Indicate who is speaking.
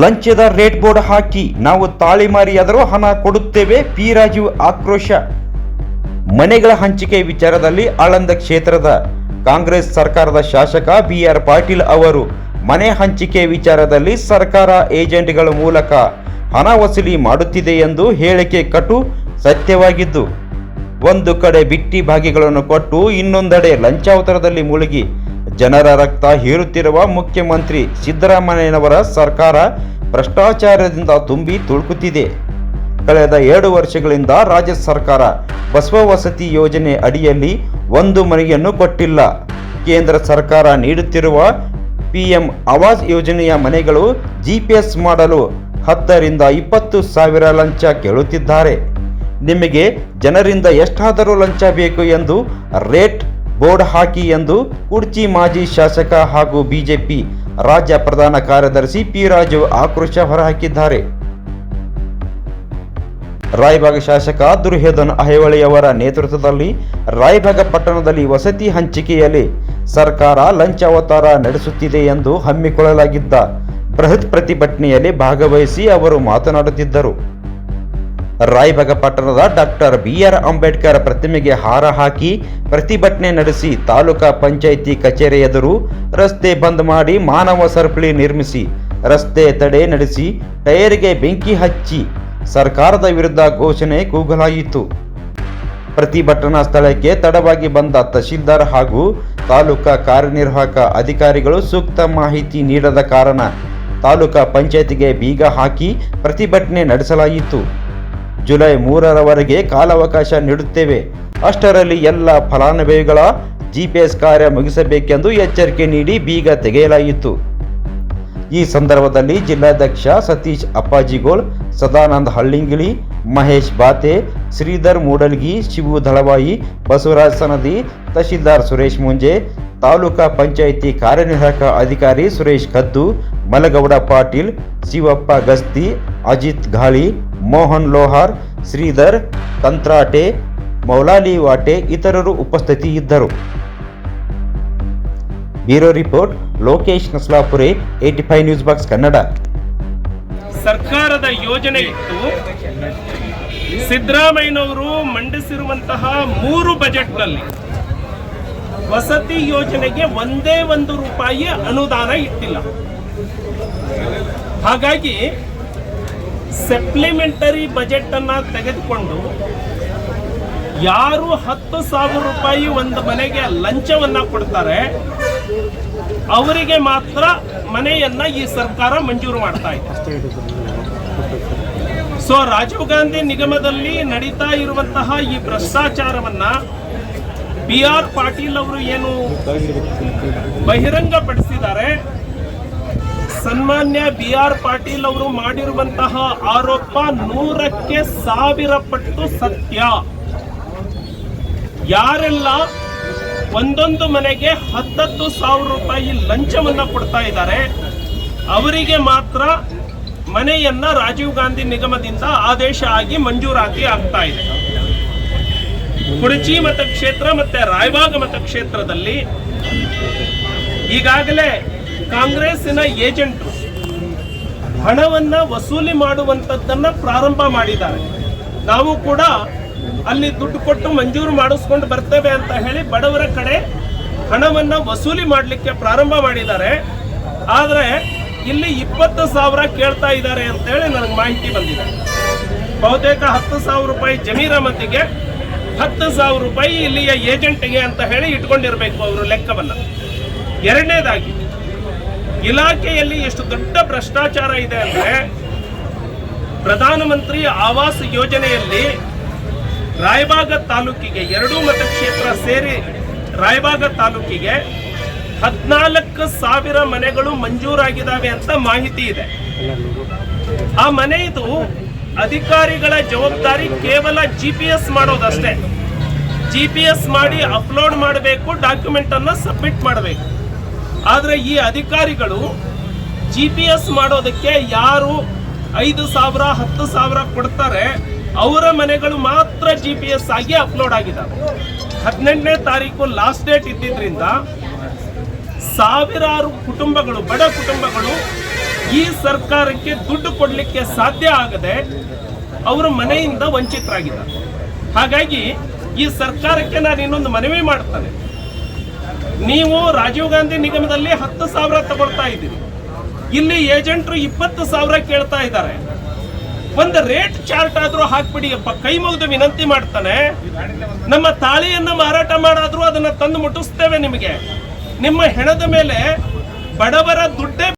Speaker 1: ಲಂಚದ rate board ಹಾಕಿ ನಾವು ತಾಳಿ ಮಾರಿಯಾದರೂ ಹಣ ಕೊಡುತ್ತೇವೆ. ಪಿ. ರಾಜೀವ್ ಆಕ್ರೋಶ. ಮನೆಗಳ ಹಂಚಿಕೆ ವಿಚಾರದಲ್ಲಿ ಆಳಂದ ಕ್ಷೇತ್ರದ ಕಾಂಗ್ರೆಸ್ ಸರ್ಕಾರದ ಶಾಸಕ ಬಿ ಆರ್ ಪಾಟೀಲ್ ಅವರು ಮನೆ ಹಂಚಿಕೆ ವಿಚಾರದಲ್ಲಿ ಸರ್ಕಾರ ಏಜೆಂಟ್ಗಳ ಮೂಲಕ ಹಣ ವಸೂಲಿ ಮಾಡುತ್ತಿದೆ ಎಂದು ಹೇಳಿಕೆ ಕಟು ಸತ್ಯವಾಗಿದ್ದು, ಒಂದು ಕಡೆ ಬಿಟ್ಟಿ ಭಾಗಿಗಳನ್ನು ಕೊಟ್ಟು ಇನ್ನೊಂದೆಡೆ ಲಂಚಾವತಾರದಲ್ಲಿ ಮುಳುಗಿ ಜನರ ರಕ್ತ ಹೀರುತ್ತಿರುವ ಮುಖ್ಯಮಂತ್ರಿ ಸಿದ್ದರಾಮಯ್ಯನವರ ಸರ್ಕಾರ ಭ್ರಷ್ಟಾಚಾರದಿಂದ ತುಂಬಿ ತುಳುಕುತ್ತಿದೆ. ಕಳೆದ ಎರಡು ವರ್ಷಗಳಿಂದ ರಾಜ್ಯ ಸರ್ಕಾರ ಬಸವ ವಸತಿ ಯೋಜನೆ ಅಡಿಯಲ್ಲಿ ಒಂದು ಮನೆಯನ್ನು ಕೊಟ್ಟಿಲ್ಲ. ಕೇಂದ್ರ ಸರ್ಕಾರ ನೀಡುತ್ತಿರುವ ಪಿಎಂ ಆವಾಸ್ ಯೋಜನೆಯ ಮನೆಗಳು ಜಿಪಿಎಸ್ ಮಾಡಲು ಹತ್ತರಿಂದ ಇಪ್ಪತ್ತು ಸಾವಿರ ಲಂಚ ಕೇಳುತ್ತಿದ್ದಾರೆ. ನಿಮಗೆ ಜನರಿಂದ ಎಷ್ಟಾದರೂ ಲಂಚ ಬೇಕು ಎಂದು ರೇಟ್ ಬೋರ್ಡ್ ಹಾಕಿ ಎಂದು ಕುಡ್ಚಿ ಮಾಜಿ ಶಾಸಕ ಹಾಗೂ ಬಿಜೆಪಿ ರಾಜ್ಯ ಪ್ರಧಾನ ಕಾರ್ಯದರ್ಶಿ ಪಿ ರಾಜು ಆಕ್ರೋಶ ಹೊರಹಾಕಿದ್ದಾರೆ. ರಾಯಬಾಗ ಶಾಸಕ ದುರ್ಯೋಧನ್ ಅಹೇವಳಿಯವರ ನೇತೃತ್ವದಲ್ಲಿ ರಾಯಬಾಗ ಪಟ್ಟಣದಲ್ಲಿ ವಸತಿ ಹಂಚಿಕೆಯಲ್ಲಿ ಸರ್ಕಾರ ಲಂಚಾವತಾರ ನಡೆಸುತ್ತಿದೆ ಎಂದು ಹಮ್ಮಿಕೊಳ್ಳಲಾಗಿದ್ದ ಬೃಹತ್ ಪ್ರತಿಭಟನೆಯಲ್ಲಿ ಭಾಗವಹಿಸಿ ಅವರು ಮಾತನಾಡುತ್ತಿದ್ದರು. Raybag doctor B R Ambedkar ಪ್ರತಿಮೆಗೆ ಹಾರ ಹಾಕಿ ಪ್ರತಿಭಟನೆ ನಡೆಸಿ ತಾಲೂಕಾ ಪಂಚಾಯಿತಿ ಕಚೇರಿ ಎದುರು ರಸ್ತೆ ಬಂದ್ ಮಾಡಿ ಮಾನವ ಸರಪಳಿ ನಿರ್ಮಿಸಿ, ರಸ್ತೆ ತಡೆ ನಡೆಸಿ ಟೈರ್ಗೆ ಬೆಂಕಿ ಹಚ್ಚಿ ಸರ್ಕಾರದ ವಿರುದ್ಧ ಘೋಷಣೆ ಕೂಗಲಾಯಿತು. ಪ್ರತಿಭಟನಾ ಸ್ಥಳಕ್ಕೆ ತಡವಾಗಿ ಬಂದ ತಹಶೀಲ್ದಾರ್ ಹಾಗೂ ತಾಲೂಕಾ ಕಾರ್ಯನಿರ್ವಾಹಕ ಅಧಿಕಾರಿಗಳು ಸೂಕ್ತ ಮಾಹಿತಿ ನೀಡದ ಕಾರಣ ತಾಲೂಕಾ ಪಂಚಾಯತಿಗೆ ಬೀಗ ಹಾಕಿ ಪ್ರತಿಭಟನೆ ನಡೆಸಲಾಯಿತು. ಜುಲೈ ಮೂರರವರೆಗೆ ಕಾಲಾವಕಾಶ ನೀಡುತ್ತೇವೆ. ಅಷ್ಟರಲ್ಲಿ ಎಲ್ಲ ಫಲಾನುಭವಿಗಳ ಜಿಪಿಎಸ್ ಕಾರ್ಯ ಮುಗಿಸಬೇಕೆಂದು ಎಚ್ಚರಿಕೆ ನೀಡಿ ಬೀಗ ತೆಗೆಯಲಾಯಿತು. ಈ ಸಂದರ್ಭದಲ್ಲಿ ಜಿಲ್ಲಾಧ್ಯಕ್ಷ ಸತೀಶ್ ಅಪ್ಪಾಜಿಗೋಳ್, ಸದಾನಂದ ಹಳ್ಳಿಂಗಿಳಿ, ಮಹೇಶ್ ಬಾತೆ, ಶ್ರೀಧರ್ ಮೂಡಲ್ಗಿ, ಶಿವು ದಳವಾಯಿ, ಬಸವರಾಜ್ ಸನದಿ, ತಹಶೀಲ್ದಾರ್ ಸುರೇಶ್ ಮುಂಜೆ ತಾಲೂಕಾ ಪಂಚಾಯಿತಿ ಕಾರ್ಯನಿರ್ವಾಹಕ ಅಧಿಕಾರಿ ಸುರೇಶ್ ಕದ್ದು ಮಲಗೌಡ ಪಾಟೀಲ್, ಶಿವಪ್ಪ ಗಸ್ತಿ, ಅಜಿತ್ ಘಾಳಿ, ಮೋಹನ್ ಲೋಹಾರ್, ಶ್ರೀಧರ್ ತಂತ್ರಾಟೆ ಮೌಲಾಲಿ ವಾಟೆ ಇತರರು ಉಪಸ್ಥಿತಿಯಿದ್ದರು. Bureau report, Lokesh Naslapure AT five news box Kannada.
Speaker 2: ಸರ್ಕಾರದ ಯೋಜನೆ ಇತ್ತು ಸಿದ್ದರಾಮಯ್ಯನವರು ಮಂಡಿಸಿರುವಂತಹ ಮೂರು ಬಜೆಟ್ನಲ್ಲಿ ವಸತಿ ಯೋಜನೆಗೆ ಒಂದೇ ಒಂದು ರೂಪಾಯಿ ಅನುದಾನ ಇಟ್ಟಿಲ್ಲ. ಹಾಗಾಗಿ ಸಪ್ಲಿಮೆಂಟರಿ ಬಜೆಟ್ ಅನ್ನ ತೆಗೆದುಕೊಂಡು ಯಾರು ಹತ್ತು ಸಾವಿರ ರೂಪಾಯಿ ಒಂದು ಮನೆಗೆ ಲಂಚವನ್ನ ಕೊಡ್ತಾರೆ, ಅವರಿಗೆ ಮಾತ್ರ ಮನೆಯನ್ನ ಈ ಸರ್ಕಾರ ಮಂಜೂರು ಮಾಡ್ತಾ ಇದೆ. ಸೊ ರಾಜೀವ್ ಗಾಂಧಿ ನಿಗಮದಲ್ಲಿ ನಡೀತಾ ಇರುವಂತಹ ಈ ಭ್ರಷ್ಟಾಚಾರವನ್ನ ಬಿ ಆರ್ ಪಾಟೀಲ್ ಅವರು ಏನು ಬಹಿರಂಗಪಡಿಸಿದ್ದಾರೆ. ಸನ್ಮಾನ್ಯ ಬಿ ಆರ್ ಪಾಟೀಲ್ ಅವರು ಮಾಡಿರುವಂತಹ ಆರೋಪ ನೂರಕ್ಕೆ ಸಾವಿರ ಪಟ್ಟು ಸತ್ಯ. ಯಾರೆಲ್ಲ ಒಂದೊಂದು ಮನೆಗೆ ಹತ್ತತ್ತು ಸಾವಿರ ರೂಪಾಯಿ ಲಂಚವನ್ನು ಕೊಡ್ತಾ ಇದ್ದಾರೆ, ಅವರಿಗೆ ಮಾತ್ರ ಮನೆಯನ್ನ ರಾಜೀವ್ ಗಾಂಧಿ ನಿಗಮದಿಂದ ಆದೇಶ ಆಗಿ ಮಂಜೂರಾತಿ ಆಗ್ತಾ ಇದೆ. ಕುಡಚಿ ಮತಕ್ಷೇತ್ರ ಮತ್ತೆ ರಾಯಬಾಗ ಮತಕ್ಷೇತ್ರದಲ್ಲಿ ಈಗಾಗಲೇ ಕಾಂಗ್ರೆಸ್ಸಿನ ಏಜೆಂಟ್ ಹಣವನ್ನ ವಸೂಲಿ ಮಾಡುವಂತದ್ದನ್ನ ಪ್ರಾರಂಭ ಮಾಡಿದ್ದಾರೆ. ನಾವು ಕೂಡ ಅಲ್ಲಿ ದುಡ್ಡು ಕೊಟ್ಟು ಮಂಜೂರು ಮಾಡಿಸ್ಕೊಂಡು ಬರ್ತೇವೆ ಅಂತ ಹೇಳಿ ಬಡವರ ಕಡೆ ಹಣವನ್ನ ವಸೂಲಿ ಮಾಡಲಿಕ್ಕೆ ಪ್ರಾರಂಭ ಮಾಡಿದ್ದಾರೆ. ಆದರೆ ಇಲ್ಲಿ ಇಪ್ಪತ್ತು ಸಾವಿರ ಕೇಳ್ತಾ ಇದ್ದಾರೆ ಅಂತ ಹೇಳಿ ನನಗೆ ಮಾಹಿತಿ ಬಂದಿದೆ. ಬಹುತೇಕ ಹತ್ತು ಸಾವಿರ ರೂಪಾಯಿ ಜಮೀರ ಮಂದಿಗೆ ಹತ್ತು ಸಾವಿರ ರೂಪಾಯಿ ಇಲ್ಲಿಯ ಏಜೆಂಟ್ಗೆ ಅಂತ ಹೇಳಿ ಇಟ್ಕೊಂಡಿರಬೇಕು ಅವರು ಲೆಕ್ಕವನ್ನು. ಎರಡನೇದಾಗಿ, ಇಲಾಖೆಯಲ್ಲಿ ಎಷ್ಟು ದೊಡ್ಡ ಭ್ರಷ್ಟಾಚಾರ ಇದೆ ಅಂದರೆ, ಪ್ರಧಾನಮಂತ್ರಿ ಆವಾಸ್ ಯೋಜನೆಯಲ್ಲಿ ರಾಯಬಾಗ ತಾಲೂಕಿಗೆ ಎರಡೂ ಮತಕ್ಷೇತ್ರ ಸೇರಿ ರಾಯಬಾಗ ತಾಲೂಕಿಗೆ ಹದಿನಾಲ್ಕು ಸಾವಿರ ಮನೆಗಳು ಮಂಜೂರಾಗಿದ್ದಾವೆ ಅಂತ ಮಾಹಿತಿ ಇದೆ. ಆ ಮನೆ ಇದು ಅಧಿಕಾರಿಗಳ ಜವಾಬ್ದಾರಿ ಕೇವಲ ಜಿ ಪಿ ಎಸ್ ಮಾಡೋದಷ್ಟೇ. ಜಿ ಪಿ ಎಸ್ ಮಾಡಿ ಅಪ್ಲೋಡ್ ಮಾಡಬೇಕು ಡಾಕ್ಯುಮೆಂಟ್ ಅನ್ನು ಸಬ್ಮಿಟ್ ಮಾಡಬೇಕು. ಆದರೆ ಈ ಅಧಿಕಾರಿಗಳು ಜಿ ಪಿ ಎಸ್ ಮಾಡೋದಕ್ಕೆ ಯಾರು ಐದು ಸಾವಿರ, ಹತ್ತು ಸಾವಿರ ಕೊಡ್ತಾರೆ, ಅವರ ಮನೆಗಳು ಮಾತ್ರ ಜಿ ಪಿ ಎಸ್ ಆಗಿ ಅಪ್ಲೋಡ್ ಆಗಿದ್ದಾವೆ ಹದಿನೆಂಟನೇ ತಾರೀಕು ಲಾಸ್ಟ್ ಡೇಟ್ ಇದ್ದಿದ್ದರಿಂದ ಸಾವಿರಾರು ಕುಟುಂಬಗಳು, ಬಡ ಕುಟುಂಬಗಳು ಈ ಸರ್ಕಾರಕ್ಕೆ ದುಡ್ಡು ಕೊಡಲಿಕ್ಕೆ ಸಾಧ್ಯ ಆಗದೆ ಅವರ ಮನೆಯಿಂದ ವಂಚಿತರಾಗಿದ್ದಾರೆ. ಹಾಗಾಗಿ ಈ ಸರ್ಕಾರಕ್ಕೆ ನಾನು ಇನ್ನೊಂದು ಮನವಿ ಮಾಡ್ತಾನೆ. ನೀವು ರಾಜೀವ್ ಗಾಂಧಿ ನಿಗಮದಲ್ಲಿ ಹತ್ತು ಸಾವಿರ ತಗೊಳ್ತಾ ಇದ್ದೀರಿ. ಇಲ್ಲಿ ಏಜೆಂಟ್ರು ಇಪ್ಪತ್ತು ಸಾವಿರ ಕೇಳ್ತಾ ಇದ್ದಾರೆ. ಒಂದು ರೇಟ್ ಚಾರ್ಟ್ ಆದ್ರೂ ಹಾಕ್ಬಿಡಿ ಅಪ್ಪ. ಕೈ ಮುಗಿದು ವಿನಂತಿ ಮಾಡ್ತಾನೆ. ನಮ್ಮ ತಾಳಿಯನ್ನ ಮಾರಾಟ ಮಾಡಾದ್ರೂ ಅದನ್ನ ತಂದು ಮುಟ್ಟಿಸ್ತೇವೆ ನಿಮಗೆ. ನಿಮ್ಮ ಹೆಣದ ಮೇಲೆ ಬಡವರ ದುಡ್ಡೇ